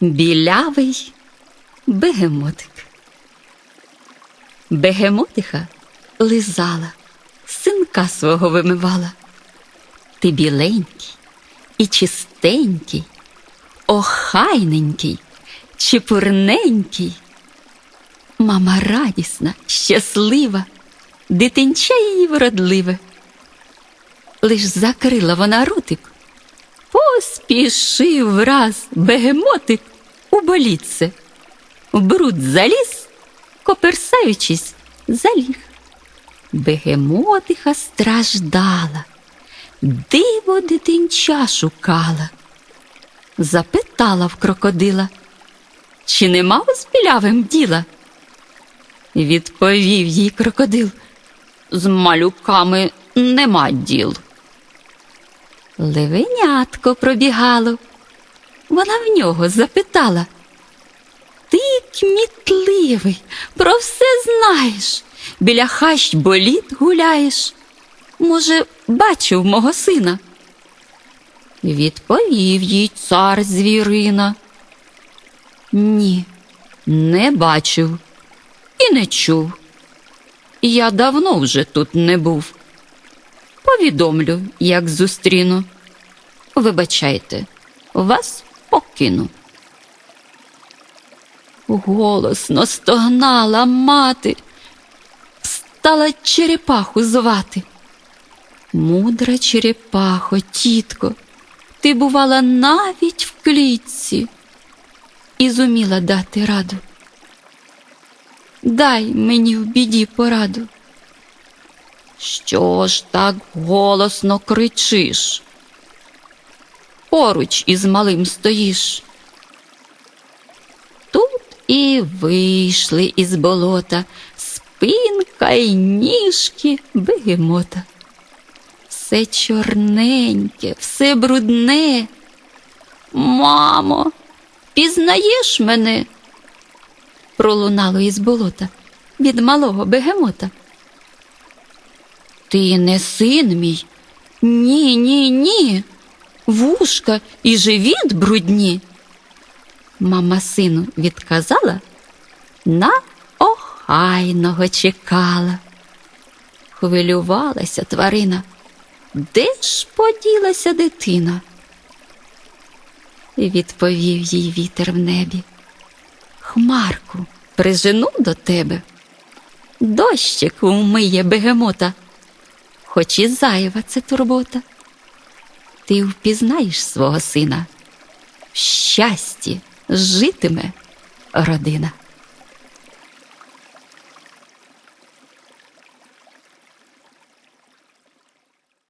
Білявий бегемотик. Бегемотиха лизала, синка свого вимивала. Ти біленький і чистенький, охайненький, чепурненький. Мама радісна, щаслива, дитинча її вродливе. Лиш закрила вона ротик, поспішив враз бегемотик у болітце. В бруд заліз, коперсаючись, заліг. Бегемотиха страждала, диво дитинча шукала. Запитала в крокодила, чи нема з білявим діла? Відповів їй крокодил. З малюками нема діл. Левенятко пробігало. Вона в нього запитала. Ти кмітливий, про все знаєш, біля хащ боліт гуляєш. Може, бачив мого сина? Відповів їй цар звірина. Ні, не бачив і не чув. Я давно вже тут не був. Повідомлю, як зустріну. Вибачайте, вас покину. Голосно стогнала мати, стала черепаху звати. Мудра черепахо, тітко, ти бувала навіть в клітці і зуміла дати раду. Дай мені в біді пораду. Що ж так голосно кричиш? Поруч із малим стоїш. Тут і вийшли із болота спинка й ніжки бегемота. Все чорненьке, все брудне. Мамо, пізнаєш мене? пролунало із болота від малого бегемота. Ти не син мій? Ні, ні, ні. Вушка і живіт брудні. Мама сину відказала, на охайного чекала. Хвилювалася тварина. Де ж поділася дитина? Відповів їй вітер в небі. Хмарку, прижену до тебе. Дощик умиє бегемота, хоч і зайва це турбота. Ти впізнаєш свого сина. В щасті житиме родина.